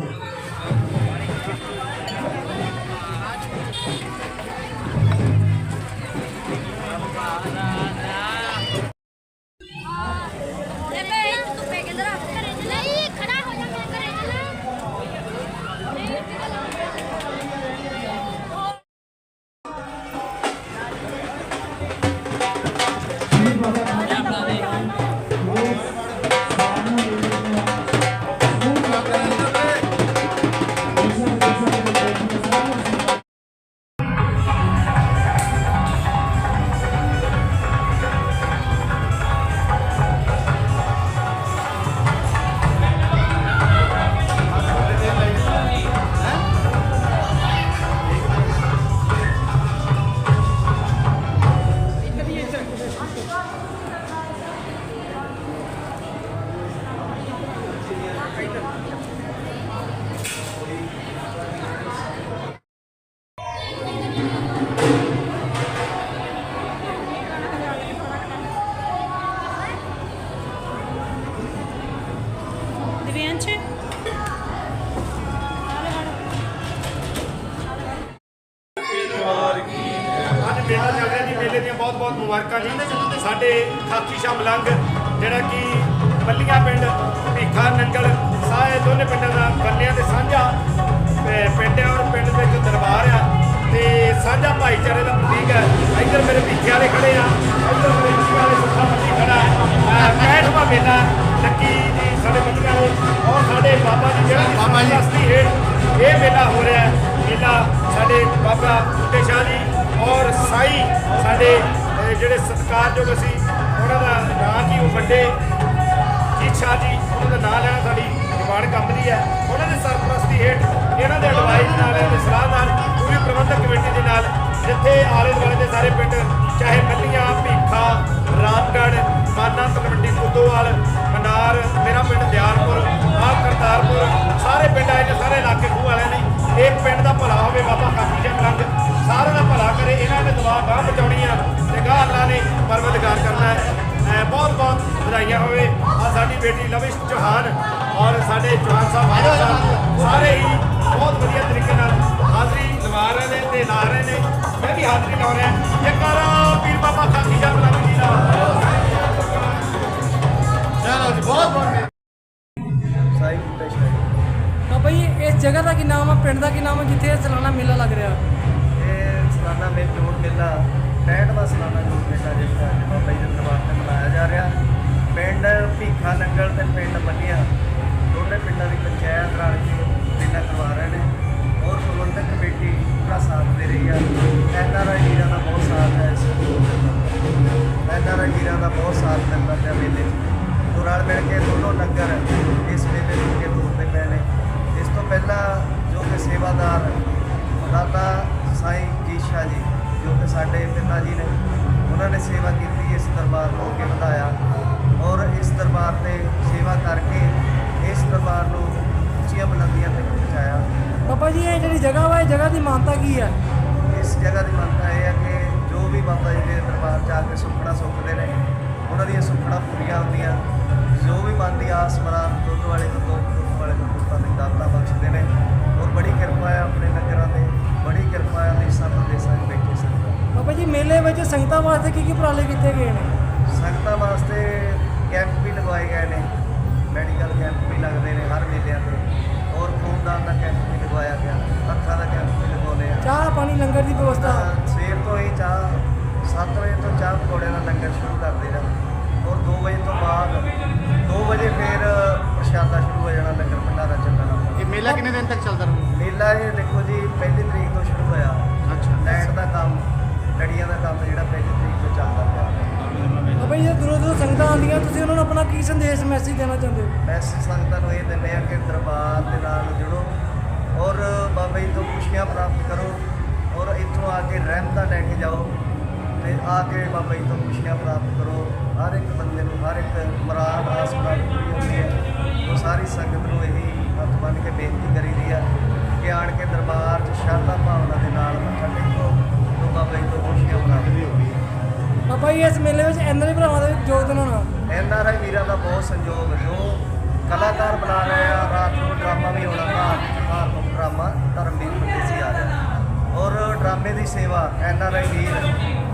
頑張れ! ਮੇਲੇ ਦੀਆਂ ਬਹੁਤ ਬਹੁਤ ਮੁਬਾਰਕਾਂ ਜੀ ਸਾਡੇ ਖਾਕੀ ਸ਼ਾਹ ਮਲੰਗ ਜਿਹੜਾ ਕਿ ਬੱਲੀਆਂ ਪਿੰਡ ਭੀਖਾ ਨੰਗਲ ਸਾਰੇ ਦੋਨੇ ਪਿੰਡਾਂ ਦਾ ਬੰਨਿਆਂ ਤੇ ਸਾਂਝਾ ਪਿੰਡ ਹੈ ਔਰ ਪਿੰਡ ਦੇ ਵਿੱਚ ਦਰਬਾਰ ਆ। ਤੇ ਸਾਂਝਾ ਭਾਈਚਾਰੇ ਦਾ ਪ੍ਰਤੀਕ ਹੈ। ਇੱਧਰ ਮੇਰੇ ਭੀਖੇ ਵਾਲੇ ਖੜੇ ਆ ਇੱਧਰ ਮੇਰੇ ਭੀਖੇ ਵਾਲੇ ਸੁੱਖਾ ਮੱਛੀ ਖੜਾ ਹੈ। ਮੈਠਵਾ ਮੇਲਾ ਲੱਕੀ ਜੀ ਸਾਡੇ ਬੱਲੀਆਂ ਨੇ ਔਰ ਸਾਡੇ ਬਾਬਾ ਜੀ ਜਿਹੜਾ ਬਾਬਾ ਜੀ। ਅਸਲੀ ਹੇਠ ਇਹ ਮੇਲਾ ਹੋ ਰਿਹਾ ਹੈ। ਮੇਲਾ ਸਾਡੇ ਬਾਬਾ ਬੁੱਢੇ ਸ਼ਾਹ ਜੀ ਔਰ ਸਾਈ ਸਾਡੇ ਜਿਹੜੇ ਸਤਿਕਾਰਯੋਗ ਅਸੀਂ, ਉਹਨਾਂ ਦਾ ਨਾਂ ਕੀ ਉਹ ਵੱਡੇ ਜੀਤ ਸ਼ਾਹ ਜੀ, ਉਹਨਾਂ ਦਾ ਨਾਂ ਲੈਣਾ ਸਾਡੀ ਜਵਾਨ ਕੰਪਨੀ ਹੈ। ਉਹਨਾਂ ਦੇ ਸਰਪ੍ਰਸਤੀ ਹੇਠ ਇਹਨਾਂ ਦੇ ਐਡਵਾਈਸ ਨਾਲ, ਇਹਨਾਂ ਦੇ ਸਲਾਹ ਨਾਲ ਪੂਰੀ ਪ੍ਰਬੰਧਕ ਕਮੇਟੀ ਦੇ ਨਾਲ ਜਿੱਥੇ ਆਲੇ ਦੁਆਲੇ ਦੇ ਸਾਰੇ ਪਿੰਡ, ਚਾਹੇ ਮੱਲੀਆਂ, ਭੀਖਾ, ਰਾਮਗੜ੍ਹ ਮਾਨਾ ਤਲਵੰਡੀ ਕੁੱਦੋਵਾਲ ਮਨਾਰ, ਮੇਰਾ ਪਿੰਡ ਦਿਆਲਪੁਰ, ਆਹ ਕਰਤਾਰਪੁਰ, ਸਾਰੇ ਪਿੰਡ ਆਏ ਨੇ ਸਾਰੇ ਇਲਾਕੇ ਖੂਹ ਵਾਲਿਆਂ ਨੇ ਇਹ ਪਿੰਡ ਦਾ ਭਲਾ ਹੋਵੇ ਬਾਬਾ। ਗਾਹ ਪਹੁੰਚਾਉਣੀ ਆ ਤੇ ਗਾਹ ਅੱਲਾ ਨੇ ਪਰਵਰਦਗਾਰ ਕਰਨਾ ਹੈ। ਬਹੁਤ ਬਹੁਤ ਵਧਾਈਆਂ ਹੋਵੇ। ਆ ਸਾਡੀ ਬੇਟੀ ਲਵਿਸ਼ ਚੌਹਾਨ ਔਰ ਸਾਡੇ ਚੌਹਾਨ ਸਾਹਿਬ ਆਜਾ ਸਾਹਿਬ ਸਾਰੇ ਹੀ ਬਹੁਤ ਵਧੀਆ ਤਰੀਕੇ ਨਾਲ ਹਾਜ਼ਰੀ ਲਵਾ ਰਹੇ ਨੇ ਤੇ ਲਾ ਰਹੇ ਨੇ। ਮੈਂ ਵੀ ਹਾਜ਼ਰੀ ਲਾ ਰਿਹਾ। ਜਕਾਰਾ ਪੀਰ ਬਾਬਾ ਕਾਕੀ ਜੀ ਦਾ ਚਲੋ ਜੀ ਬਹੁਤ ਇਸ ਜਗ੍ਹਾ ਦਾ ਕੀ ਨਾਮ ਆ? ਪਿੰਡ ਦਾ ਕੀ ਨਾਮ ਆ? ਜਿੱਥੇ ਇਹ ਸਾਲਾਨਾ ਮੇਲਾ ਲੱਗ ਰਿਹਾ। ਸਾਲਾਨਾ ਮੇਲ ਜੋੜ ਮੇਲਾ 65ਵਾਂ ਸਾਲਾਨਾ ਜੋੜ ਮੇਲਾ ਜਿਹੜਾ ਅੱਜ ਬਾਬਾ ਜੀ ਦੇ ਦਰਬਾਰ ਤੇ ਮਨਾਇਆ ਜਾ ਰਿਹਾ। ਪਿੰਡ ਭੀਖਾ ਨੰਗਲ ਤੇ ਪਿੰਡ ਬੰਨਿਆ ਦੋਨੇ ਪਿੰਡਾਂ ਦੀ ਪੰਚਾਇਤ ਰਲ ਕੇ ਮੇਲਾ ਕਰਵਾ ਰਹੇ ਨੇ। ਔਰ ਪ੍ਰਬੰਧਕ ਕਮੇਟੀ ਪੂਰਾ ਸਾਥ ਦੇ ਰਹੀ ਆ। ਐੱਨ ਆਰ ਆਈ ਵੀਰਾਂ ਦਾ ਬਹੁਤ ਸਾਥ ਹੈ ਇਸ ਐਨ ਆਰ ਆਈ ਵੀਰਾਂ ਦਾ ਬਹੁਤ ਸਾਥ ਮਿਲਦਾ ਪਿਆ ਮੇਲੇ 'ਚ। ਤੋਂ ਰਲ ਮਿਲ ਕੇ ਦੋਨੋਂ ਨਗਰ ਇਸ ਮੇਲੇ ਨੂੰ ਅੱਗੇ ਤੋਰਦੇ ਪਏ ਨੇ। ਇਸ ਤੋਂ ਪਹਿਲਾਂ ਜੋ ਕਿ ਸੇਵਾਦਾਰ ਦਾਤਾ ਸਾਈਂ ਜੀਸ਼ਾ ਜੀ ਜੋ ਕਿ ਸਾਡੇ ਪਿਤਾ ਜੀ ਨੇ ਉਹਨਾਂ ਨੇ ਸੇਵਾ ਕੀਤੀ ਇਸ ਦਰਬਾਰ ਨੂੰ ਅੱਗੇ ਵਧਾਇਆ ਔਰ ਇਸ ਦਰਬਾਰ ਤੇ ਸੇਵਾ ਕਰਕੇ ਇਸ ਦਰਬਾਰ ਨੂੰ ਉੱਚੀਆਂ ਬੁਲੰਦੀਆਂ ਤੇ ਪਹੁੰਚਾਇਆ। ਬਾਬਾ ਜੀ ਇਹ ਜਿਹੜੀ ਜਗ੍ਹਾ ਵਾ ਇਹ ਜਗ੍ਹਾ ਦੀ ਮਾਨਤਾ ਕੀ ਹੈ ਇਸ ਜਗ੍ਹਾ ਦੀ ਮੰਨਤਾ ਇਹ ਹੈ ਕਿ ਜੋ ਵੀ ਬਾਬਾ ਜੀ ਦੇ ਦਰਬਾਰ ਆ ਕੇ ਸੁੱਖਣਾ ਸੁੱਖਦੇ ਨੇ ਉਹਨਾਂ ਦੀਆਂ ਸੁੱਖਣਾ ਪੂਰੀਆਂ ਹੁੰਦੀਆਂ। ਜੋ ਵੀ ਮਨ ਦੀ ਆਸ ਮਰਾਦ ਦੁੱਧ ਵਾਲੇ ਮੇਲੇ ਵਿੱਚ ਸੰਗਤਾਂ ਵਾਸਤੇ ਕੀ ਕੀ ਉਪਰਾਲੇ ਕੀਤੇ ਗਏ ਨੇ? ਸੰਗਤਾਂ ਵਾਸਤੇ ਕੈਂਪ ਵੀ ਲਗਵਾਏ ਗਏ ਨੇ ਮੈਡੀਕਲ ਕੈਂਪ ਵੀ ਲੱਗਦੇ ਨੇ ਹਰ ਮੇਲਿਆਂ ਤੇ। ਔਰ ਖੂਨਦਾਨ ਦਾ ਕੈਂਪ ਵੀ ਲਗਵਾਇਆ ਗਿਆ ਅੱਖਾਂ ਦਾ ਕੈਂਪ ਵੀ ਲਗਾਉਂਦੇ ਆ। ਚਾਹ ਪਾਣੀ ਲੰਗਰ ਦੀ ਵਿਵਸਥਾ? ਤਾਂ ਸਵੇਰ ਤੋਂ ਹੀ ਚਾਹ 7 ਵਜੇ ਤੋਂ ਚਾਹ ਪਕੌੜਿਆਂ ਦਾ ਲੰਗਰ ਸ਼ੁਰੂ ਕਰ ਦੇਣਾ ਔਰ 2 ਵਜੇ ਤੋਂ ਬਾਅਦ 2 ਵਜੇ ਫਿਰ ਪ੍ਰਸ਼ਾਦਾ ਸ਼ੁਰੂ ਹੋ ਜਾਣਾ ਲੰਗਰ ਭੰਡਾਰਾ ਚੱਲਣਾ। ਇਹ ਮੇਲਾ ਕਿੰਨੇ ਦਿਨ ਤੱਕ ਚੱਲਦਾ ਰਹੂ ਮੇਲਾ ਇਹ ਦੇਖੋ ਜੀ ਪਹਿਲੀ ਤਰੀਕ ਤੋਂ ਸ਼ੁਰੂ ਹੋਇਆ। ਅੱਛਾ। ਲਾਈਟ ਦਾ ਕੰਮ। ਲੜੀਆਂ ਦਾ ਕੰਮ ਜਿਹੜਾ ਪਹਿਲੀ ਤਰੀਕ ਤੋਂ ਚੱਲਦਾ ਪਿਆ। ਬਾਬਾ ਜੀ ਜੇ ਦੂਰੋਂ ਦੂਰੋਂ ਸੰਗਤਾਂ ਆਉਂਦੀਆਂ ਤੁਸੀਂ ਉਹਨਾਂ ਨੂੰ ਆਪਣਾ ਕੀ ਸੰਦੇਸ਼ ਮੈਸੇਜ ਦੇਣਾ ਚਾਹੁੰਦੇ ਹੋ? ਬੈਸ ਸੰਗਤਾਂ ਨੂੰ ਇਹ ਦਿੰਦੇ ਆ ਕਿ ਦਰਬਾਰ ਦੇ ਨਾਲ ਜੁੜੋ ਔਰ ਬਾਬਾ ਜੀ ਤੋਂ ਖੁਸ਼ੀਆਂ ਪ੍ਰਾਪਤ ਕਰੋ ਔਰ ਇੱਥੋਂ ਆ ਕੇ ਰਹਿਮਤਾਂ ਲੈ ਕੇ ਜਾਓ ਤੇ ਆ ਕੇ ਬਾਬਾ ਜੀ ਤੋਂ ਖੁਸ਼ੀਆਂ ਪ੍ਰਾਪਤ ਕਰੋ। ਹਰ ਇੱਕ ਬੰਦੇ ਨੂੰ ਹਰ ਇੱਕ ਮੁਰਾਦ ਆਸ ਮੁਰਾਦ ਪੂਰੀ ਹੁੰਦੀ ਹੈ। ਉਹ ਸਾਰੀ ਸੰਗਤ ਨੂੰ ਇਹੀ ਹੱਥ ਬੰਨ੍ਹ ਕੇ ਬੇਨਤੀ ਕਰੀਦੀ ਆ ਕਿ ਆਣ ਕੇ ਦਰਬਾਰ 'ਚ ਸ਼ਰਧਾ ਭਾਵਨਾ ਦੇ ਨਾਲ ਮੱਥਾ ਟੇਕੋ। ਬਾਬਾ ਬਾਈ ਤੋਂ ਬਹੁਤ ਸ਼ੇਅਰ ਕਰਦੇ ਇਸ ਮੇਲੇ ਵਿੱਚ ਐਨਆਰਆਈ ਭਰਾਵਾਂ ਦਾ ਵੀ ਯੋਗਦਾਨ ਐਨ ਆਰ ਆਈ ਵੀਰਾਂ ਦਾ ਬਹੁਤ ਸੰਯੋਗ ਜੋ ਕਲਾਕਾਰ ਬਣਾ ਰਹੇ ਆ ਰਾਤ ਨੂੰ ਡਰਾਮਾ ਵੀ ਹੋਣਾ ਭਾਰਤ ਭਾਰਤ ਡਰਾਮਾ ਧਰਮਵੀਰ ਮਟੇਸੀ ਆ ਰਿਹਾ ਔਰ ਡਰਾਮੇ ਦੀ ਸੇਵਾ ਐਨ ਆਰ ਆਈ ਵੀਰ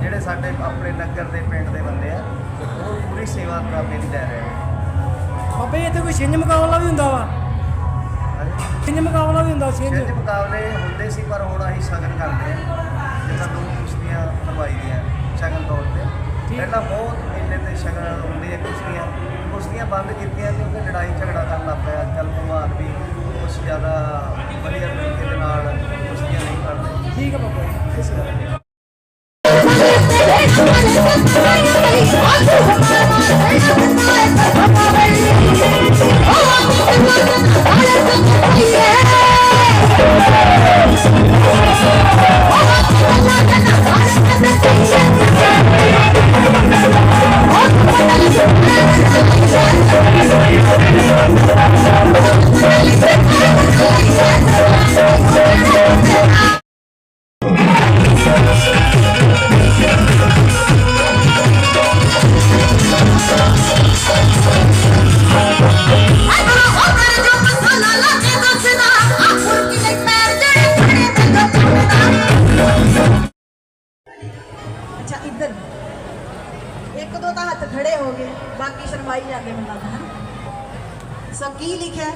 ਜਿਹੜੇ ਸਾਡੇ ਆਪਣੇ ਨਗਰ ਦੇ ਪਿੰਡ ਦੇ ਬੰਦੇ ਆ ਉਹ ਪੂਰੀ ਸੇਵਾ ਡਰਾਮੇ ਦੀ ਲੈ ਰਹੇ ਆ ਬਾਬਾ ਜੀ ਇੱਥੇ ਕੋਈ ਛਿੰਝ ਮੁਕਾਬਲਾ ਵੀ ਹੁੰਦਾ ਵਾ? ਹਾਂਜੀ। ਛਿੰਝ ਮੁਕਾਬਲਾ ਵੀ ਹੁੰਦਾ ਛਿੰਝ? ਛਿੰਝ ਮੁਕਾਬਲੇ ਹੁੰਦੇ ਸੀ ਪਰ ਹੁਣ ਅਸੀਂ ਸ਼ਗਨ ਕਰਦੇ ਆ। ਜਿੱਦਾਂ ਦੋ ਕੁਸ਼ਤੀਆਂ ਕਰਵਾਈ ਦੀਆਂ ਸ਼ਗਨ ਤੌਰ ਤੇ। ਪਹਿਲਾਂ ਬਹੁਤ ਮੇਲੇ ਤੇ ਸ਼ਗਨ ਹੁੰਦੇ ਆ ਕੁਸ਼ਤੀਆਂ। ਕੁਸ਼ਤੀਆਂ ਬੰਦ ਕੀਤੀਆਂ ਕਿਉਂਕਿ ਲੜਾਈ ਝਗੜਾ ਕਰਨ ਲੱਗ ਪਿਆ। ਅੱਜ ਕੱਲ੍ਹ ਭਗਵਾਨ ਵੀ ਕੁਛ ਜ਼ਿਆਦਾ ਵਧੀਆ ਤਰੀਕੇ ਦੇ ਨਾਲ ਕੁਸ਼ਤੀਆਂ ਨਹੀਂ ਕਰਦੇ। ਠੀਕ ਹੈ ਬਾਬਾ ਜੀ ਇਸ ਅੱਛਾ ਬਾਕੀ ਸ਼ਰਮਾਈ ਜਾਂਦੇ ਮੈਨੂੰ ਲੱਗਦਾ ਹੈ ਸੋ ਕੀ ਲਿਖਿਆ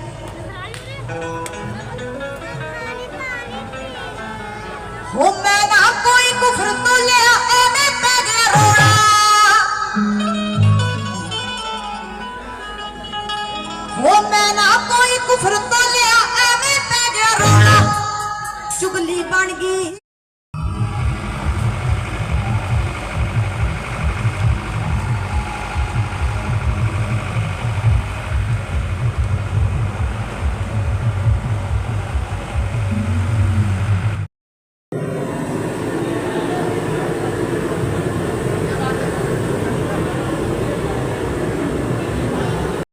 ਹੋ ਮੈਂ ਨਾ ਕੋਈ ਕੁਫਰ ਤੋਂ ਲਿਆ ਐਵੇਂ ਪੈ ਗਿਆ ਰੋਣਾ ਹੋ ਮੈਂ ਨਾ ਕੋਈ ਕੁਫਰ ਤੋਂ ਲਿਆ ਐਵੇਂ ਪੈ ਗਿਆ